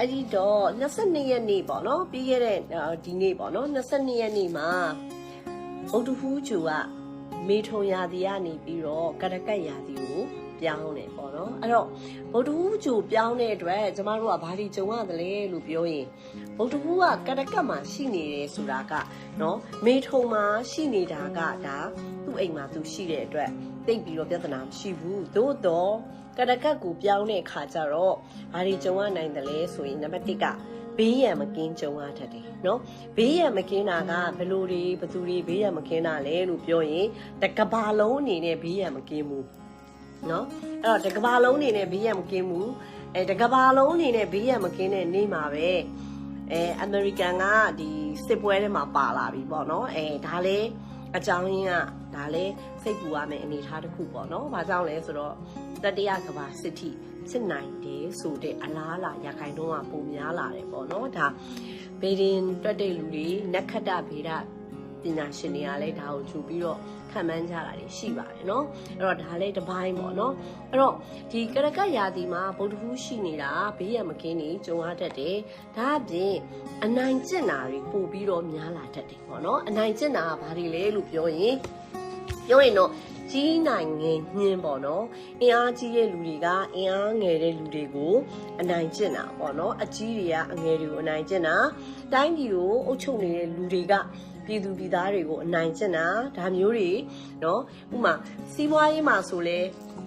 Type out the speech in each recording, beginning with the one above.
အဲ့ဒီတော့22ရက်နေ့ပေါ့နော်ပြီးခဲ့တဲ့အာဒီနေ့ပေါ့နော်22ရက်နေ့မှာဗုဒ္ဓဟူးကျူကမေထုံရာသီကနေပြီးတော့ကရကတ်ရာသီကိုပြောင်းတယ်ပေါ့နော်အဲ့တော့ဗုဒ္ဓဟူးကျူပြောင်းတဲ့အတွက်ကျမတို့ကဘာလို့ကြုံရတယ်လဲလို့ပြောရင်ဗုဒ္ဓဟူးကကရကတ်မှာရှိနေတယ်ဆိုတာကနော်မေထုံမှာရှိနေတာကဒါသူ့အိမ်မှာသူရှိတဲ့အတွက် တိတ်ပြီးတော့ပြဿနာမရှိဘူးသို့တော့ကရကတ်ကိုပြောင်းတဲ့အခါကျတော့ဘာတွေကြုံရနိုင်တယ်လဲဆိုရင်နံပါတ်1ကဘေးရန်မကင်းကြုံရတတ်တယ်နော်ဘေးရန်မကင်းတာကဘယ်လိုတွေဘယ်သူတွေဘေးရန်မကင်းတာလဲလို့ပြောရင်တကဘာလုံးအနေနဲ့ဘေးရန်မကင်းဘူးနော်အဲ့တော့တကဘာလုံးအနေနဲ့ဘေးရန်မကင်းဘူးအဲတကဘာလုံးအနေနဲ့ဘေးရန်မကင်းတဲ့နေ့မှာပဲအဲအမေရိကန်ကဒီစစ်ပွဲထဲမှာပါလာပြီပေါ့နော်အဲဒါလည်း အကြောင်းရင်းကဒါလည်းစိတ်ပူရမယ့်အနေအထားတစ်ခုပေါ့နော်။ဘာကြောင့်လဲဆိုတော့တတိယကမ္ဘာစစ်ထိစစ်နိုင်တယ်ဆိုတဲ့အလားအလာရခိုင်တုံးကပုံများလာတယ်ပေါ့နော်။ဒါဘေဒင်တွက်တဲ့လူတွေနက္ခတ္တဗေဒပ ညာရှင်တွေကလည်းဒါကိုယူပြီးတော့ခံမှန်းကြတာတွေရှိပါတယ်เนาะအဲ့တော့ဒါလည်းတစ်ပိုင်းပေါ့เนาะအဲ့တော့ဒီကရကတ်ရာသီမှာဗုဒ္ဓဟူးရှိနေတာဘေးရမကင်းနေကြုံရတတ်တယ်ဒါအပြင်အနိုင်ကျင့်တာတွေပို့ပြီးတော့များလာတတ်တယ်ပေါ့เนาะအနိုင်ကျင့်တာကဘာတွေလဲလို့ပြောရင်ပြောရင်တော့ကြီးနိုင်ငယ်ညင်းပေါ့နော်အင်အားကြီးတဲ့လူတွေကအင်အားငယ်တဲ့လူတွေကိုအနိုင်ကျင့်တာပေါ့နော်အကြီးတွေကအငယ်တွေကိုအနိုင်ကျင့်တာတိုင်းပြည်ကိုအုပ်ချုပ်နေတဲ့လူတွေက ပြည်သူပြည်သားတွေကိုအနိုင်ကျင့်တာဒါမျိုးတွေနော်ဥပမာစီးပွားရေးမှာဆိုလဲ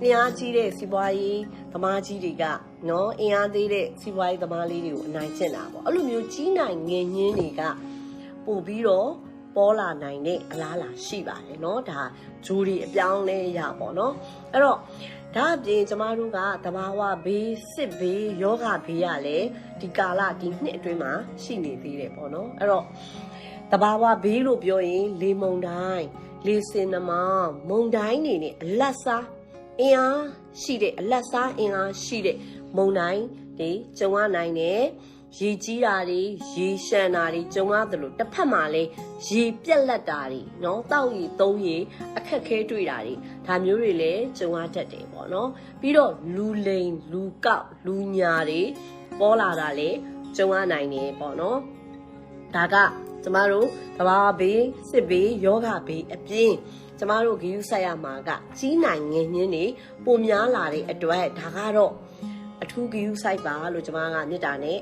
အင်အားကြီးတဲ့စီးပွားရေးသမားကြီးတွေကနော်အင်အားသေးတဲ့စီးပွားရေးသမားလေးတွေကိုအနိုင်ကျင့်တာပေါ့အဲ့လိုမျိုးကြီးနိုင်ငယ်ညင်းတွေကပို့ပြီးတော့ပေါ်လာနိုင်တဲ့အလားအလာရှိပါတယ်เนาะဒါဂျိုးတွေအပြောင်းလဲရပါတော့အဲ့တော့ဒါအပြင်ကျမတို့ကတဘာဝဘေးစစ်ဘေးယောဂဘေးရလဲဒီကာလဒီနှစ်အတွင်းမှာရှိနေသေးတယ်ပေါ့နော်အဲ့တော့ တဘာဝဘေးလို့ပြောရင်လေမုန်တိုင်းလေစင်နမမုန်တိုင်းနေနဲ့အလတ်စားအင်အားရှိတဲ့အလတ်စားအင်အားရှိတဲ့မုန်တိုင်းတွေကျုံရနိုင်တယ်ရေကြီးတာတွေရေရှမ်းတာတွေကြုံရတယ်လို့တစ်ဖက်မှာလည်းရေပြက်လက်တာတွေเนาะတောက်ရီသုံးရီအခက်ခဲတွေ့တာတွေဒါမျိုးတွေလည်းကြုံရတတ်တယ်ပေါ့เนาะပြီးတော့လူလိန်လူကောက်လူညာတွေပေါ်လာတာလည်းကြုံရနိုင်တယ်ပေါ့เนาะဒါက ကျမတို့တဘာဘေးစစ်ဘေးယောဂဘေးအပြင်ကျမတို့ဂရုစိုက်ရမှာကကြီးနိုင်ငယ်ညင်းနေပုံများလာတဲ့အတွက်ဒါကတော့အထူးဂရုစိုက်ပါလို့ကျမကမေတ္တာနဲ့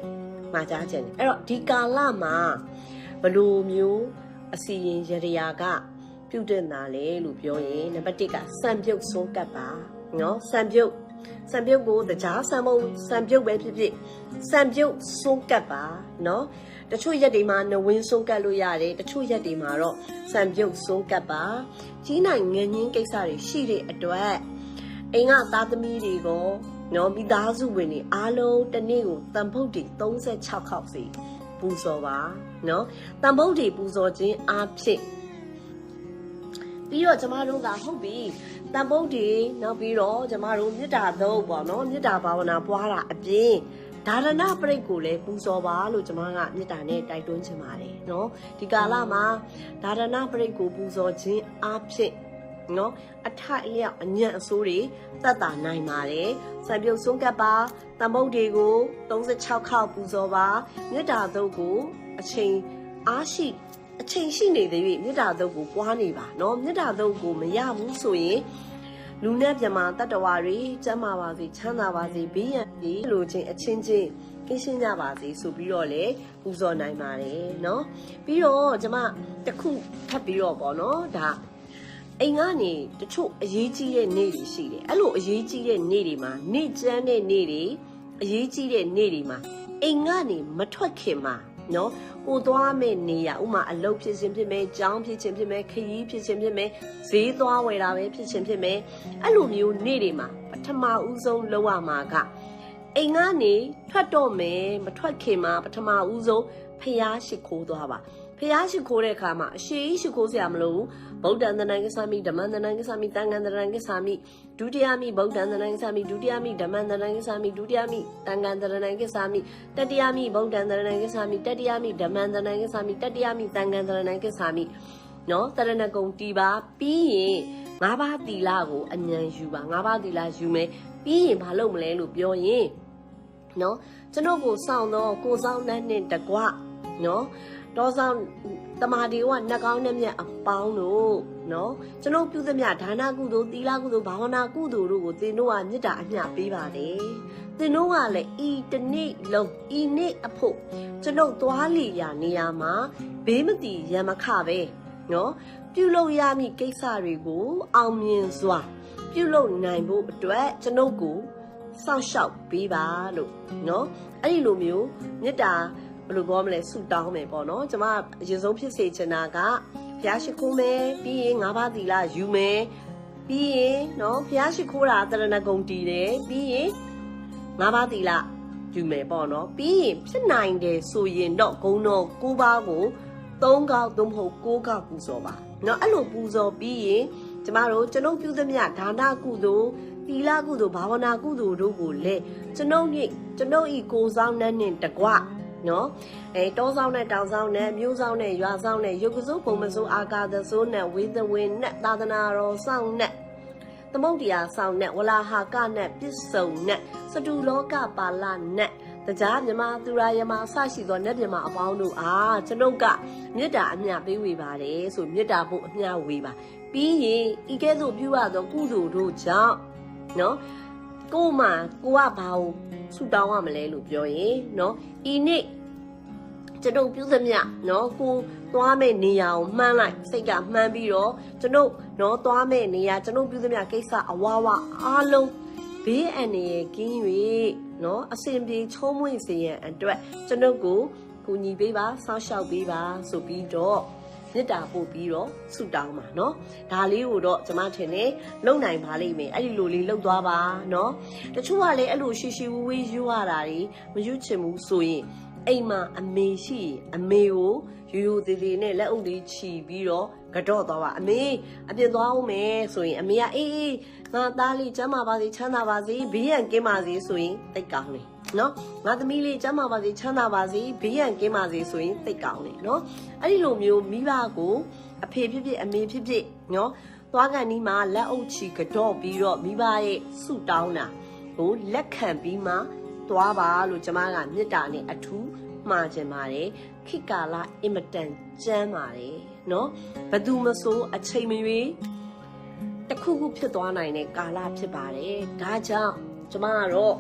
မှာကြားခြင်းတယ်အဲ့တော့ဒီကာလမှာဘလိုမျိုးအစီရင်ရရကပြုတ်တင်တာလဲလို့ပြောရင်နံပါတ်1ကစံပြုတ်ဆုံးကတ်ပါနော်စံပြုတ် စံပြုတ်ကိုတကြားစံမုံစံပြုတ်ပဲဖြစ်ဖြစ်စံပြုတ်ဆုံးကတ်ပါနော်တချို့ရက်တွေမှာနဝင်းဆုံးကတ်လို့ရတယ်တချို့ရက်တွေမှာတော့စံပြုတ်ဆုံးကတ်ပါကြီးနိုင်ငငင်းကိစ္စတွေရှိတဲ့အတွက်အိမ်ကသားသမီးတွေကိုနော်မိသားစုဝင်တွေအားလုံးတစ်နေ့ကိုတန်ဖုတ်တွေ36ခေါက်စီပူဇော်ပါနော်တန်ဖုတ်တွေပူဇော်ခြင်းအားဖြင့်ပြီးတော့ကျမတို့ကဟုတ်ပြီ တန်ဖို့တွေနောက်ပြီးတော့ကျမတို့မေတ္တာသုံးပေါ့နော်မေတ္တာဘာဝနာပွားတာအပြင်ဒါရဏပရိတ်ကိုလည်းပူဇော်ပါလို့ကျမကမေတ္တာနဲ့တိုက်တွန်းချင်ပါတယ်နော်ဒီကာလမှာဒါရဏပရိတ်ကိုပူဇော်ခြင်းအဖြစ်နော်အထအလျောက်အညံ့အဆိုးတွေတတ်တာနိုင်ပါတယ်။စံပြုတ်ဆုံးကပ်ပါတမုတ်တွေကို36ခေါက်ပူဇော်ပါမြတ်တာတို့ကိုအချိန်အားရှိ အချိန်ရှိနေသေးပြီမေတ္တာသုတ်ကိုပွားနေပါเนาะမေတ္တာသုတ်ကိုမရဘူးဆိုရင်လူနဲ့မြမတတ္တဝါတွေကျမ်းမာပါစေချမ်းသာပါစေဘေးရန်ဒီလိုချင်းအချင်းချင်းကင်းရှင်းကြပါစေဆိုပြီးတော့လေပူဇော်နိုင်ပါတယ်เนาะပြီးတော့ကျမတစ်ခုထပ်ပြီးတော့ပေါ့เนาะဒါအိမ်ကနေတချို့အရေးကြီးတဲ့နေ့တွေရှိတယ်အဲ့လိုအရေးကြီးတဲ့နေ့တွေမှာနေ့ကျန်းတဲ့နေ့တွေအရေးကြီးတဲ့နေ့တွေမှာအိမ်ကနေမထွက်ခင်မှာ နော်ကိုသွားမဲ့နေရဥမာအလုပ်ဖြစ်ခြင်းဖြစ်မယ်ကြောင်းဖြစ်ခြင်းဖြစ်မယ်ခရီးဖြစ်ခြင်းဖြစ်မယ်ဈေးသွားဝယ်တာပဲဖြစ်ခြင်းဖြစ်မယ်အဲ့လိုမျိုးနေ့တွေမှာပထမဦးဆုံးလောက်ရမှာကအိမ်ကနေထွက်တော့မယ်မထွက်ခင်မှာပထမဦးဆုံးဖျားရှိခိုးသွားပါဖျားရှိခိုးတဲ့အခါမှာအရှိရှိခိုးစရာမလိုဘူး ဗုဒ္ဓံတဏ္ဍကိသမိဓမ္မံတဏ္ဍကိသမိတန်ခံတဏ္ဍကိသမိဒုတိယမိဗုဒ္ဓံတဏ္ဍကိသမိဒုတိယမိဓမ္မံတဏ္ဍကိသမိဒုတိယမိတန်ခံတဏ္ဍကိသမိတတိယမိဗုဒ္ဓံတဏ္ဍကိသမိတတိယမိဓမ္မံတဏ္ဍကိသမိတတိယမိတန်ခံတဏ္ဍကိသမိနော်တရဏဂုံတီပါပြီးရင်ငါးပါးသီလကိုအញ្ញံယူပါငါးပါးသီလယူမယ်ပြီးရင်မလုပ်မလဲလို့ပြောရင်နော်ကျွန်ုပ်ကိုစောင့်တော့ကိုဆောင်နှန်းနဲ့တကွနော် တောဆောင်တမာဒီကနှကောင်းနဲ့မြတ်အပေါင်းတို့နော်ကျွန်ုပ်ပြုသမျှဒါနကုသိုလ်သီလကုသိုလ်ဘာဝနာကုသိုလ်တို့ကိုသင်တို့ကမေတ္တာအမျှပေးပါတယ်သင်တို့ကလည်းဤတနေ့လုံးဤနေ့အဖို့ကျွန်ုပ်သွားလီရာနေရာမှာဘေးမတီရံမခပဲနော်ပြုလုပ်ရမည့်ကိစ္စတွေကိုအောင်မြင်စွာ ပြုလုပ်နိုင်ဖို့အတွက်ကျွန်ုပ်ကိုစောင့်ရှောက်ပေးပါလို့နော်အဲ့ဒီလိုမျိုးမေတ္တာ ဘယ်လိုပြောမလဲဆုတောင်းမယ်ပေါ့နော်ကျမအရင်ဆုံးဖြစ်စေချင်တာကဘုရားရှိခိုးမယ်ပြီးရင်ငါးပါးသီလယူမယ်ပြီးရင်နော်ဘုရားရှိခိုးတာတရဏဂုံတည်တယ်ပြီးရင်ငါးပါးသီလယူမယ်ပေါ့နော်ပြီးရင်ဖြစ်နိုင်တယ်ဆိုရင်တော့ဂုံတော်၉ပါးကို၃កောက်သို့မဟုတ်၉កောက်ပူဇော်ပါနော်အဲ့လိုပူဇော်ပြီးရင်ကျမတို့ကျွန်ုပ်ပြုသမျှဒါနကုသိုလ်သီလကုသိုလ်ဘာဝနာကုသိုလ်တို့ကိုလည်းကျွန်ုပ်ညကျွန်ုပ်ဤကိုယ်ဆောင်နဲ့နှင့်တကွ နော်အဲတောဆောင်နဲ့တောင်ဆောင်နဲ့မြို့ဆောင်နဲ့ရွာဆောင်နဲ့ရုပ်ကစိုးပုံမစိုးအာကာသစိုးနဲ့ဝေသဝင်းနဲ့သာသနာတော်ဆောင်နဲ့သမုတ်တရားဆောင်နဲ့ဝလာဟာကနဲ့ပစ္စုံနဲ့စတူလောကပါလနဲ့တရားမြမသူရယမအစရှိသောနတ်မြမအပေါင်းတို့အားကျွန်ုပ်ကမေတ္တာအမျှပေးဝေပါတယ်ဆိုမေတ္တာဖို့အမျှဝေပါပြီးရင်ဤကဲ့သို့ပြုရသောကုသိုလ်တို့ကြောင့်နော် ကို့မှာကိုကဘာကိုဆူတောင်းရမလဲလို့ပြောရင်နော်ဤနေ့ကျွန်ုပ်ပြုသမျှနော်ကိုသွားမဲ့နေရာကိုမှန်းလိုက်စိတ်ကမှန်းပြီးတော့ကျွန်ုပ်နော်သွားမဲ့နေရာကျွန်ုပ်ပြုသမျှကိစ္စအဝါဝအားလုံးဘေးအန္တရာယ်ကင်း၍နော်အစဉ်ပြေချုံးမွေ့စေရန်အတွက်ကျွန်ုပ်ကိုကူညီပေးပါဆောက်ရှောက်ပေးပါဆိုပြီးတော့ မေတ္တာပို့ပြီးတော့ဆုတောင်းပါနော်ဒါလေးကိုတော့ကျမထင်တယ်လုံနိုင်ပါလိမ့်မယ်အဲ့ဒီလိုလေးလှုပ်သွားပါနော်တချို့ကလည်းအဲ့လိုရှိရှိဝေးဝေးယူရတာတွေမယူချင်ဘူးဆိုရင်အိမ်မှာအမေရှိအမေကိုရိုးရိုးသေးသေးနဲ့လက်အုပ်လေးချီပြီးတော့ကတော့သွားပါအမေအပြင်သွားဦးမယ်ဆိုရင်အမေကအေးအေးငါသားလေးချမ်းသာပါစေချမ်းသာပါစေဘေးရန်ကင်းပါစေဆိုရင်တိတ်ကောင်းတယ် နော်ငါသမီးလေးကျမ်းမာပါစေချမ်းသာပါစေဘေးရန်ကင်းပါစေဆိုရင်သိတ်ကောင်းတယ်နော်အဲ့ဒီလိုမျိုးမိဘကိုအဖေဖြစ်ဖြစ်အမေဖြစ်ဖြစ်နော်သွားကန်ဒီမှာလက်အုပ်ချီကြော့ပြီးတော့မိဘရဲ့ဆုတောင်းတာကိုလက်ခံပြီးမှသွားပါလို့ကျမကမေတ္တာနဲ့အထူးမှားချင်ပါတယ်ခိကာလအင်မတန်ကျမ်းပါတယ်နော်ဘသူမဆိုအချိန်မရွေးတစ်ခုခုဖြစ်သွားနိုင်တဲ့ကာလဖြစ်ပါတယ်ဒါကြောင့်ကျမကတော့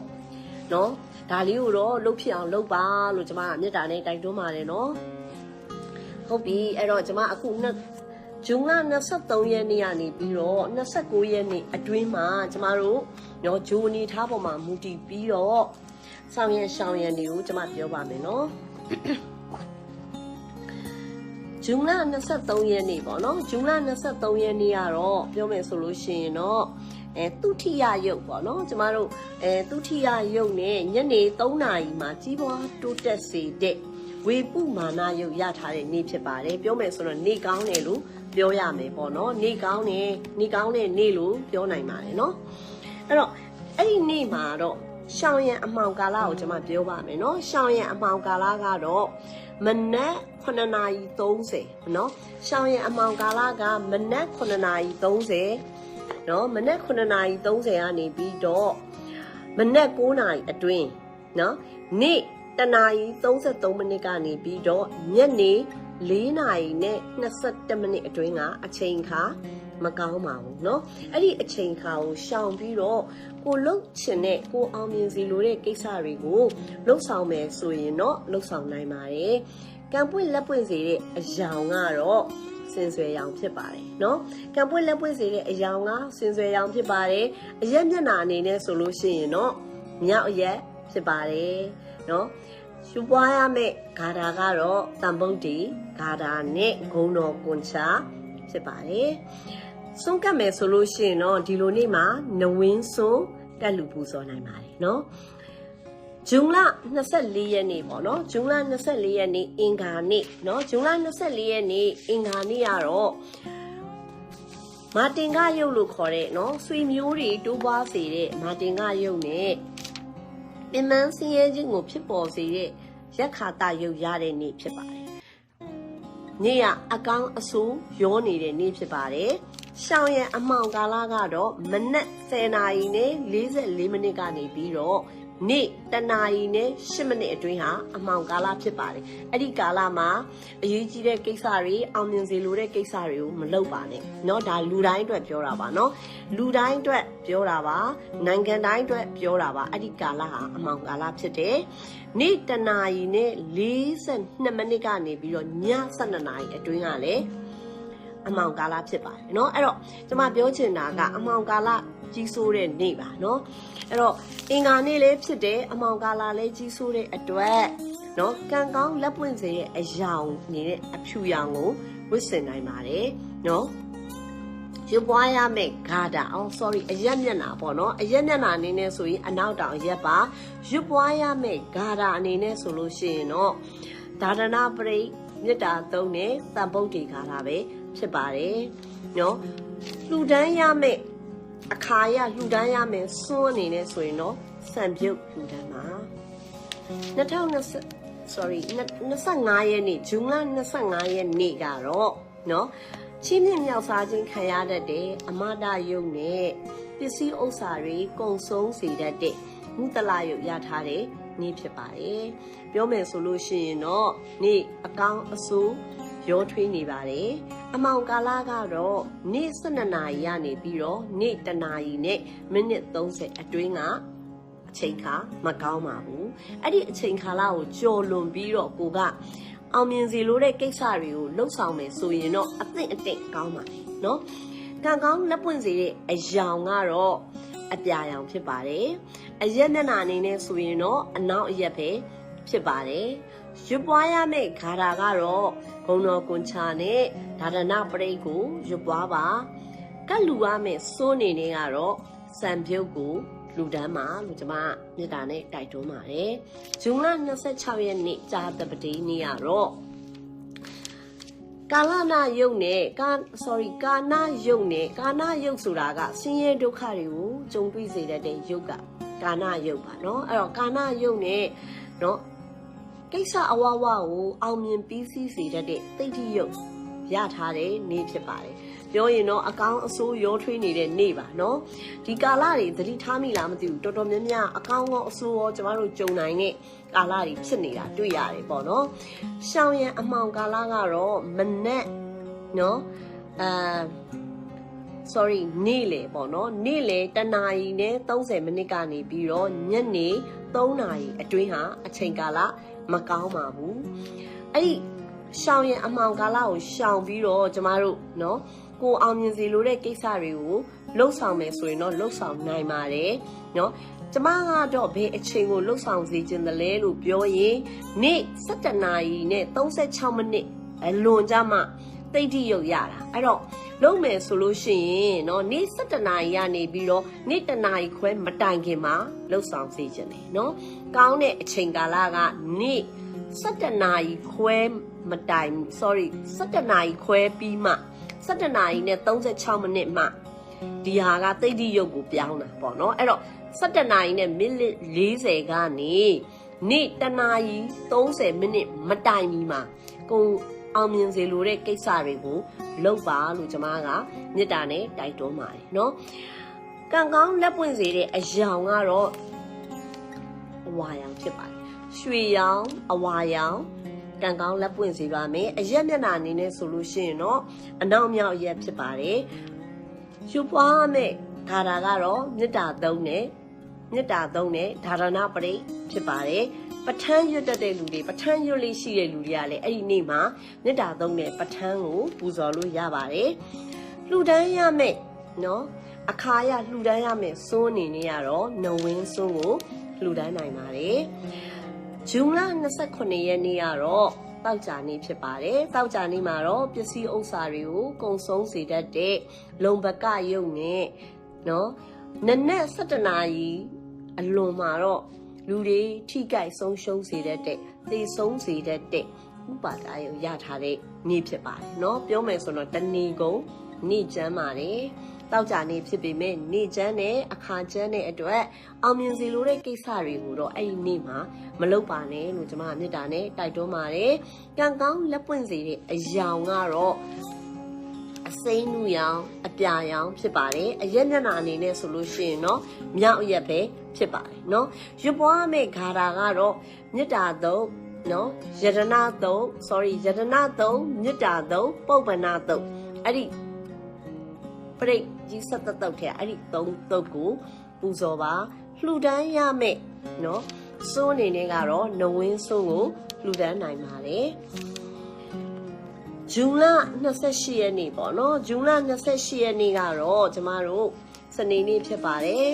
နော် ဒါလေးကိုတော့လှုပ်ဖြစ်အောင်လုပ်ပါလို့ကျမကမေတ္တာနဲ့တိုက်တွန်းပါတယ်နော်ဟုတ်ပြီအဲ့တော့ကျမအခုနှစ်ဂျွန်လ23ရက်နေ့ကနေပြီးတော့29ရက်နေ့အတွင်းမှာကျမတို့နော်ဂျိုအနေထားပေါ်မှာမူတည်ပြီးတော့ဆောင်ရရှောင်ရံတွေကိုကျမပြောပါမယ်နော်ဂျွန်လ23ရက်နေ့ပေါ့နော်ဂျွန်လ23ရက်နေ့ကတော့ပြောမယ်ဆိုလို့ရှိရင်တော့ အဲသူထိယရုပ်ပေါ့နော်ကျမတို့အဲသူထိယရုပ်နဲ့ညနေ3နာရီမှာကြီးပွားတိုးတက်စေတဲ့ဝေပုမာနရုပ်ရထားတဲ့နေ့ဖြစ်ပါတယ်ပြောမယ်ဆိုတော့နေကောင်းတယ်လို့ပြောရမယ်ပေါ့နော်နေကောင်းတယ်နေကောင်းတဲ့နေ့လို့ပြောနိုင်ပါတယ်နော်အဲ့တော့အဲ့ဒီနေ့မှာတော့ရှောင်းရံအမှောင်ကာလကိုကျွန်မပြောပါမယ်เนาะရှောင်းရံအမှောင်ကာလကတော့မနက်9:30เนาะရှောင်းရံအမှောင်ကာလကမနက်9:30 เนาะမနက်9:30ကနေပြီးတော့မနက်9:00နာရီအတွင်းเนาะနေ့တနာရီ33မိနစ်ကနေပြီးတော့ညနေ4နာရီနဲ့22မိနစ်အတွင်းကအချိန်ခါမကောင်းပါဘူးเนาะအဲ့ဒီအချိန်ခါကိုရှောင်ပြီးတော့ကိုလှုပ်ချင်တဲ့ကိုအောင်မြင်စီလိုတဲ့ကိစ္စတွေကိုလှုပ်ဆောင်မယ်ဆိုရင်တော့လှုပ်ဆောင်နိုင်ပါတယ်ကံပွင့်လက်ပွင့်စေတဲ့အယောင်ကတော့ ဆင်ဆွဲရောင်ဖြစ်ပါတယ်နော်ကံပွင့်လက်ပွင့်စေတဲ့အယောင်ကဆင်ဆွဲရောင်ဖြစ်ပါတယ်အရက်မျက်နှာအနေနဲ့ဆိုလို့ရှိရင်တော့မြောက်အရက်ဖြစ်ပါတယ်နော်ရှုပွားရမယ့်ဂါထာကတော့တံပုတ်တီဂါထာနဲ့ဂုံတော်ကွန်ချာဖြစ်ပါတယ်ဆုံးကတ်မယ်ဆိုလို့ရှိရင်တော့ဒီလိုနေ့မှာနဝင်းဆုံးတက်လူပူဇော်နိုင်ပါတယ်နော် ဂျုံလ24ရက်နေ့ပေါ့နော်ဂျုံလ24ရက်နေ့အင်္ဂါနေ့နော်ဂျုံလ24ရက်နေ့အင်္ဂါနေ့ကတော့မာတင်ကရုပ်လို့ခေါ်တဲ့နော်ဆွေမျိုးတွေတိုးပွားစေတဲ့မာတင်ကရုပ်နဲ့ပင်မဆင်းရဲခြင်းကိုဖြစ်ပေါ်စေတဲ့ရက်ခါတာရုပ်ရတဲ့နေ့ဖြစ်ပါတယ်။နေ့ကအကောင်းအဆိုးရောနေတဲ့နေ့ဖြစ်ပါတယ်။ရှောင်းရဲ့အမောင်ကာလကတော့မနက်10:44မိနစ်ကနေပြီးတော့ နေ့တနာရီနဲ့10မိနစ်အတွင်းဟာအမှောင်ကာလဖြစ်ပါတယ်အဲ့ဒီကာလမှာအရေးကြီးတဲ့ကိစ္စတွေအောင်မြင်စေလိုတဲ့ကိစ္စတွေကိုမလုပ်ပါနဲ့เนาะဒါလူတိုင်းအတွက်ပြောတာပါเนาะလူတိုင်းအတွက်ပြောတာပါနိုင်ငံတိုင်းအတွက်ပြောတာပါအဲ့ဒီကာလဟာအမှောင်ကာလဖြစ်တယ်နေ့တနာရီနဲ့42မိနစ်ကနေပြီးတော့ည12နာရီအတွင်းကလည်းအမှောင်ကာလဖြစ်ပါတယ်เนาะအဲ့တော့ကျွန်မပြောချင်တာကအမှောင်ကာလ ကြီးစိုးတဲ့နေ့ပါเนาะအဲ့တော့အင်္ဂါနေ့လေးဖြစ်တယ်အမှောင်ကာလလေးကြီးစိုးတဲ့အတွက်เนาะကံကောင်းလက်ပွင့်စေတဲ့အယောင်နေတဲ့အဖြူရောင်ကိုဝတ်ဆင်နိုင်ပါတယ်เนาะရွပွားရမယ့်ဂါတာအော် sorry အရက်မျက်နှာပေါ့နော်အရက်မျက်နှာအနေနဲ့ဆိုရင်အနောက်တောင်ရက်ပါရွပွားရမယ့်ဂါတာအနေနဲ့ဆိုလို့ရှိရင်တော့ဒါဒနာပရိမေတ္တာသုံးနဲ့တန်ပုတ်တီဂါတာပဲဖြစ်ပါတယ်နော်လှူဒန်းရမယ့် အခါရလှူဒန်းရမယ်စွန်းအနေနဲ့ဆိုရင်တော့စံပြုတ်လှူဒန်းပါ2020 sorry 25ရက်နေ့ဇွန်လ25ရက်နေ့ကတော့เนาะချင်းမြင့်မြောက်စားခြင်းခံရတတ်တဲ့အမဒယုံနဲ့ပစ္စည်းဥစ္စာတွေကုံဆုံးစေတတ်တဲ့မုတလယုတ်ရထားတဲ့နေ့ဖြစ်ပါတယ်ပြောမယ်ဆိုလို့ရှိရင်တော့နေ့အကောင်းအဆိုး ရောထွေးနေပါတယ်။အမောင်ကာလကတော့နေ့12နာရီကနေပြီးတော့နေ့1နာရီနဲ့မိနစ်30အတွင်းကအချိန်ခါမကောင်းပါဘူး။အဲ့ဒီအချိန်ခါလာကိုကြော်လွန်ပြီးတော့ကိုကအောင်မြင်စီလို့တဲ့ကိစ္စတွေကိုလှုပ်ဆောင်မယ်ဆိုရင်တော့အသင့်အတင့်ကောင်းပါတယ်နော်။ကံကောင်းလက်ပွင့်စေတဲ့အယောင်ကတော့အပြာရောင်ဖြစ်ပါတယ်။အရက်နဲ့နာအနေနဲ့ဆိုရင်တော့အနောက်အရက်ပဲဖြစ်ပါတယ်။ ရွပွားရမယ့်ဂါရာကတော့ဂုံတော်ကွန်ချာနဲ့ဒါဒနာပရိတ်ကိုရွပွားပါကတ်လူရမယ့်စိုးနေနေကတော့စံပြုတ်ကိုလူတန်းမှာလို့ကျွန်မမြေတာနဲ့တိုက်တွန်းပါတယ်။ဇွန်လ26ရက်နေ့ကြာသပတေးနေ့ကတော့ကာလနာယုတ်နဲ့ကာ sorry ကာနာယုတ်နဲ့ကာနာယုတ်ဆိုတာကဆင်းရဲဒုက္ခတွေကိုကြုံတွေ့စေတတ်တဲ့ယုတ်ကကာနာယုတ်ပါเนาะအဲ့တော့ကာနာယုတ်နဲ့เนาะ ကိစ္စအဝဝကိုအောင်မြင်ပြီးစီးစေတတ်တဲ့သိတိယုတ်ရထားတဲ့နေ့ဖြစ်ပါတယ်။ပြောရင်တော့အကောင်းအဆိုးရောထွေးနေတဲ့နေ့ပါနော်။ဒီကာလတွေသတိထားမိလားမသိဘူး။တော်တော်များများအကောင်းကောအဆိုးရောကျမတို့ကြုံနိုင်တဲ့ကာလတွေဖြစ်နေတာတွေ့ရတယ်ပေါ့နော်။ရှောင်းရံအမှောင်ကာလကတော့မနဲ့နော်အာ sorry နေ့လေပေါ့နော်နေ့လေတနာရီနဲ့30မိနစ်ကနေပြီးတော့ညနေ3နာရီအတွင်းဟာအချိန်ကာလ မကောင်းပါဘူးအဲ့ဒီရှောင်ရင်အမှောင်ကာလကိုရှောင်ပြီးတော့ကျမတို့เนาะကိုအောင်မြင်စီလိုတဲ့ကိစ္စတွေကိုလှုပ်ဆောင်မယ်ဆိုရင်တော့လှုပ်ဆောင်နိုင်ပါတယ်เนาะကျမကတော့ဘယ်အချိန်ကိုလှုပ်ဆောင်စေခြင်းတလဲလို့ပြောရင်နေ့7နာရီနဲ့36မိနစ်အလွန်ကြမှတိတ်တိရုပ်ရတာအဲ့တော့ လုံးမယ်ဆိုလို့ရှိရင်เนาะနေ့7နာရီကနေပြီးတော့နေ့တနာရီခွဲမတိုင်ခင်မှာလှုပ်ဆောင်စေခြင်းတယ်เนาะကောင်းတဲ့အချိန်ကာလကနေ့7နာရီခွဲမတိုင် sorry 7နာရီခွဲပြီးမှ7နာရီနဲ့36မိနစ်မှဒီဟာကသိတိရုပ်ကိုပြောင်းတာပေါ့เนาะအဲ့တော့7နာရီနဲ့မိနစ်40ကနေနေ့တနာရီ30မိနစ်မတိုင်မီမှာကိုအောင်မြင်စေလိုတဲ့ကိစ္စတွေကို လုပ်ပါလို့ကျွန်မကမေတ္တာနဲ့တိုက်တွန်းပါတယ်เนาะကံကောင်းလက်ပွင့်စေတဲ့အယောင်ကတော့အဝါရောင်ဖြစ်ပါတယ်ရွှေရောင်အဝါရောင်ကံကောင်းလက်ပွင့်စေပါမယ်အရက်မျက်နှာအနေနဲ့ဆိုလို့ရှိရင်တော့အနောက်မြောက်ရက်ဖြစ်ပါတယ်ရှုပွားမဲ့ဂါတာကတော့မေတ္တာသုံးနဲ့မေတ္တာသုံးနဲ့ဒါရဏပရိဖြစ်ပါတယ် ပဋ္ဌာန်းရွတ်တတ်တဲ့လူတွေပဋ္ဌာန်းရွတ်လေးရှိတဲ့လူတွေကလည်းအဲ့ဒီနေ့မှာမေတ္တာသုံးနဲ့ပဋ္ဌာန်းကိုပူဇော်လို့ရပါတယ်လှူဒန်းရမယ့်နော်အခါရလှူဒန်းရမယ့်စွန်းအနေနဲ့ကတော့နဝင်းစွန်းကိုလှူဒန်းနိုင်ပါတယ်ဇွန်လ29ရက်နေ့ကတော့တောက်ကြနေ့ဖြစ်ပါတယ်။တောက်ကြနေ့မှာတော့ပစ္စည်းဥစ္စာတွေကိုကုံဆုံးစေတတ်တဲ့လုံပကရုပ်နဲ့နော်နနက်7နာရီအလွန်မှာတော့ လူတွေထိကြိုက်ဆုံးရှုံးစေတတ်တဲ့သေဆုံးစေတတ်တဲ့ဥပါဒာရုပ်ရထားတဲ့နေ့ဖြစ်ပါတယ်เนาะပြောမယ်ဆိုတော့တဏီကုံနေ့ကျမ်းပါတယ်တောက်ကြနေဖြစ်ပေမဲ့နေ့ကျမ်းနဲ့အခါကျမ်းနဲ့အတွက်အောင်မြင်စီလိုတဲ့ကိစ္စတွေကိုတော့အဲ့ဒီနေ့မှာမလုပ်ပါနဲ့လို့ကျွန်မမေတ္တာနဲ့တိုက်တွန်းပါတယ်။ကံကောင်းလက်ပွင့်စေတဲ့အယောင်ကတော့ အစိမ်းနုရောင်အပြာရောင်ဖြစ်ပါတယ်အရက်မျက်နှာအနေနဲ့ဆိုလို့ရှိရင်တော့မြောက်ရက်ပဲဖြစ်ပါတယ်เนาะရွပွားမဲ့ဂါတာကတော့မေတ္တာသုံးနော်ယတနာသုံး sorry ယတနာသုံးမေတ္တာသုံးပုပ္ပနာသုံးအဲ့ဒီပရိတ်ကြီးဆက်သက်တုတ်ထဲအဲ့ဒီသုံးတုတ်ကိုပူဇော်ပါလှူဒန်းရမယ်နော်စိုးအနေနဲ့ကတော့နဝင်းစိုးကိုလှူဒန်းနိုင်ပါတယ် ဂျူလ28ရက်နေ့ပေါ့နော်ဂျူလ28ရက်နေ့ကတော့ကျမတို့စနေနေ့ဖြစ်ပါတယ်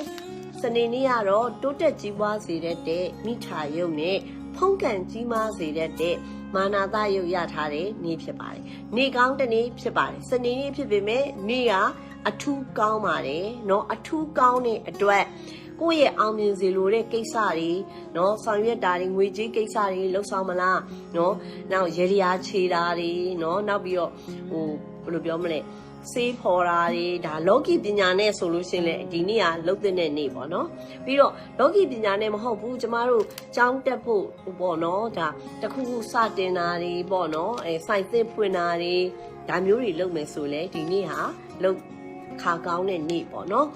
စနေနေ့ကတော့တိုးတက်ကြီးပွားစေတဲ့မိထာယုံနဲ့ဖုံးကန်ကြီးမားစေတဲ့မာနာသယုတ်ရထားတဲ့နေ့ဖြစ်ပါတယ်နေ့ကောင်းတစ်နေ့ဖြစ်ပါတယ်စနေနေ့ဖြစ်ပေမဲ့နေ့ကအထူးကောင်းပါတယ်เนาะအထူးကောင်းတဲ့အတွက် ကိုယ့်ရဲ့အောင်မြင်စေလိုတဲ့ကိစ္စတွေနော်ဆောင်ရွက်တာတွေငွေကြေးကိစ္စတွေလှုပ်ဆောင်မလားနော်နောက်ရေရာခြေတာတွေနော်နောက်ပြီးတော့ဟိုဘယ်လိုပြောမလဲစေးဖော်တာတွေဒါလောကီပညာနဲ့ဆိုလို့ရှင်လေဒီနေ့ကလှုပ်တဲ့နေ့ပေါ့နော်ပြီးတော့လောကီပညာနဲ့မဟုတ်ဘူးကျမတို့ကြောင်းတက်ဖို့ပေါ့နော်ဒါတခုခုစတင်တာတွေပေါ့နော်အဲစိုက်သစ်ဖွင့်တာတွေဒါမျိုးတွေလုပ်မယ်ဆိုလဲဒီနေ့ဟာလှုပ် ခါကောင်းတဲ့နေ့ပေါ့နော်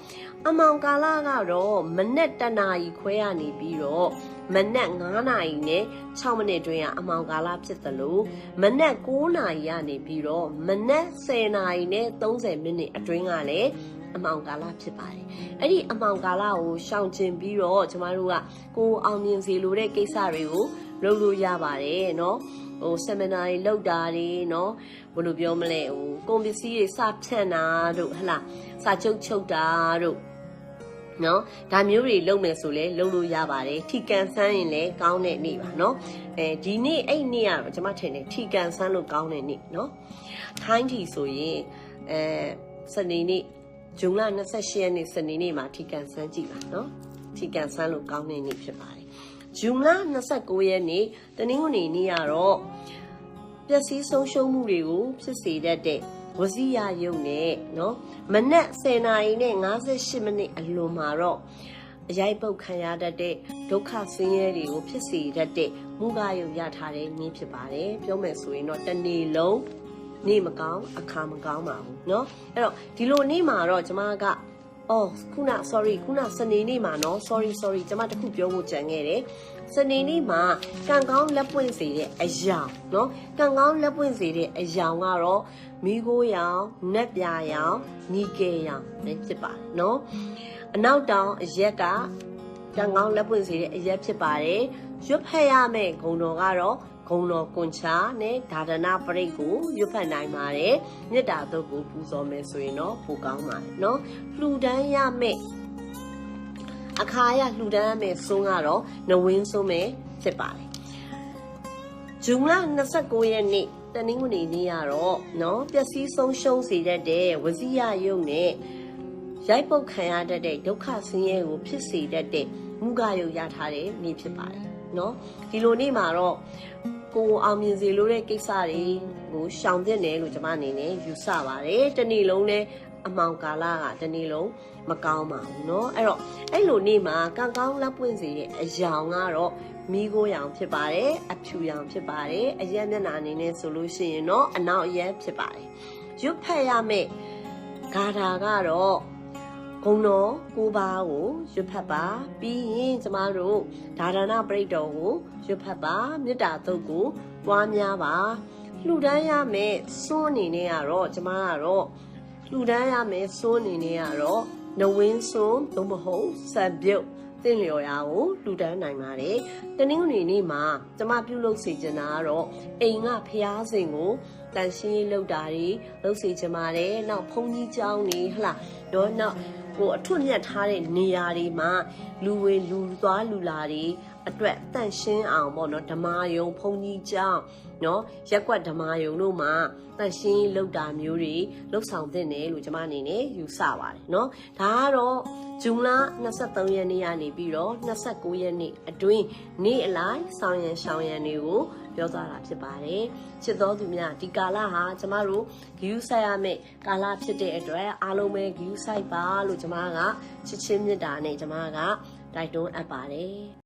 အမောင်ကာလကတော့မနက်တနာရီခွဲရနေပြီးတော့မနက်9နာရီနဲ့6မိနစ်တွင်းကအမောင်ကာလဖြစ်သလိုမနက်9နာရီကနေပြီးတော့မနက်10နာရီနဲ့30မိနစ်အတွင်းကလည်းအမောင်ကာလဖြစ်ပါတယ်။အဲ့ဒီအမောင်ကာလကိုရှောင်ကျင်ပြီးတော့ကျမတို့ကကိုအောင်မြင်စေလိုတဲ့ကိစ္စတွေကိုလုပ်လို့ရပါတယ်နော်။ဟို seminar တွေလောက်တာတွေနော် ဘယ်လိုပြောမလဲဟိုကုန်ပစ္စည်းတွေစဖြန့်တာတို့ဟလာစာချုပ်ချုပ်တာတို့နော်ဒါမျိုးတွေလုပ်မယ်ဆိုလဲလုပ်လို့ရပါတယ်ထီကန်ဆန်းရင်လည်းကောင်းတဲ့နေ့ပါနော်အဲဒီနေ့အဲ့နေ့ကတော့ကျွန်မထင်တယ်ထီကန်ဆန်းလို့ကောင်းတဲ့နေ့နော်ထိုင်းထီဆိုရင်အဲစနေနေ့ဂျုံလ28ရက်နေ့စနေနေ့မှာထီကန်ဆန်းကြည့်ပါနော်ထီကန်ဆန်းလို့ကောင်းတဲ့နေ့ဖြစ်ပါတယ်ဂျုံလ29ရက်နေ့တနင်္ဂနွေနေ့ကတော့ ပျက်စီးဆုံးရှုံးမှုတွေကိုဖြစ်စေတတ်တဲ့ဝစီရယုံနဲ့နော်မနက်10နာရီနဲ့58မိနစ်အလွန်မှာတော့အရိုက်ပုတ်ခံရတတ်တဲ့ဒုက္ခဆင်းရဲတွေကိုဖြစ်စေတတ်တဲ့မူကယုံရထားတဲ့နည်းဖြစ်ပါတယ်ပြောမယ်ဆိုရင်တော့တနေ့လုံးနေမကောင်းအခါမကောင်းပါဘူးเนาะအဲ့တော့ဒီလိုနေ့မှာတော့ကျမက အော်ခုန sorry ခုနစနေနေ့မှာနော် sorry sorry ကျွန်မတခုပြောဖို့ကြံခဲ့တယ်စနေနေ့မှာကံကောင်းလက်ပွင့်စေတဲ့အရာနော်ကံကောင်းလက်ပွင့်စေတဲ့အရာကတော့မီးခိုးရောင်၊နက်ပြာရောင်၊နီကယ်ရောင်ပဲဖြစ်ပါနော်အနောက်တောင်အရက်ကကံကောင်းလက်ပွင့်စေတဲ့အရက်ဖြစ်ပါတယ်ရွတ်ဖက်ရမယ့်ဂုံတော်ကတော့ ဂုံတော်ကွန်ချာနဲ့ဒါဒနာပရိတ်ကိုရွတ်ဖတ်နိုင်ပါတယ်။မေတ္တာတုတ်ကိုပူဇော်မယ်ဆိုရင်တော့ပိုကောင်းပါတယ်နော်။လှူဒန်းရမယ်အခါရလှူဒန်းရမယ်ဆုံးကတော့နဝင်းဆုံးပဲဖြစ်ပါတယ်။ဇွန်လ29ရက်နေ့တနင်္ဂနွေနေ့ကတော့နော်ပျက်စီးဆုံးရှုံးစေတတ်တဲ့ဝစီရယုတ်နဲ့ရိုက်ပုတ်ခံရတတ်တဲ့ဒုက္ခဆင်းရဲကိုဖြစ်စေတတ်တဲ့မူကယုတ်ရထားတဲ့နေ့ဖြစ်ပါတယ်နော်ဒီလိုနေ့မှာတော့ ကိုအောင်မြင်စေလို့တဲ့ကိစ္စတွေကိုရှောင်တဲ့တယ်လို့ကျွန်မအနေနဲ့ယူဆပါတယ်တနေ့လုံးနဲ့အမောင်ကာလကတနေ့လုံးမကောင်းပါဘူးเนาะအဲ့တော့အဲ့လိုနေ့မှာကံကောင်းလက်ပွင့်စေတဲ့အယောင်ကတော့မိโกရောင်ဖြစ်ပါတယ်အဖြူရောင်ဖြစ်ပါတယ်အရက်မျက်နှာအနေနဲ့ဆိုလို့ရှိရင်တော့အနောက်အရက်ဖြစ်ပါတယ်ရွတ်ဖက်ရမယ့်ဂါထာကတော့ ဂုံတော်ကိုပါကိုရွတ်ဖတ်ပါပြီးရင်ကျမတို့ဒါရဏပရိတ်တော်ကိုရွတ်ဖတ်ပါမေတ္တာသုတ်ကိုပွားများပါလှူဒန်းရမယ်စွန်းအနေနဲ့ကတော့ကျမကတော့လှူဒန်းရမယ်စွန်းအနေနဲ့ကတော့နဝင်းစွန်းသို့မဟုတ်စံပြုတ်တင့်လျော်ရာကိုလှူဒန်းနိုင်ပါတယ်။တနင်္ဂနွေနေ့မှာကျမပြုလုပ်စေချင်တာကတော့အိမ်ကဖျားစင်ကိုတန်ရှင်းရေးလုပ်တာတွေလုပ်စေချင်ပါတယ်။နောက်ဘုန်းကြီးကျောင်းတွေဟလာတော့နောက် ကိုအထွတ်မြတ်ထားတဲ့နေရာတွေမှာလူဝင်လူသွားလူလာတွေအတွက်တန့်ရှင်းအောင်ပေါ့နော်ဓမ္မယုံဘုံကြီးကြောင်းနော်ရက်ွက်ဓမ္မယုံတို့မှာတန့်ရှင်းလောက်တာမျိုးတွေလောက်ဆောင်တင်တယ်လို့ကျွန်မအနေနဲ့ယူဆပါတယ်နော်ဒါကတော့ဇွန်လ23ရက်နေ့ကနေပြီးတော့29ရက်နေ့အတွင်းနေ့အလိုက်ဆောင်ရန်ရှောင်ရန်တွေကို ပြောသွားတာဖြစ်ပါတယ်ချစ်တော်သူများဒီကာလဟာကျမတို့ဂယူဆိုင်ရမယ့်ကာလဖြစ်တဲ့အတွက်အားလုံးပဲဂယူဆိုင်ပါလို့ကျမကချစ်ချင်းမြတ်တာနဲ့ကျမကတိုက်တွန်းအပ်ပါတယ်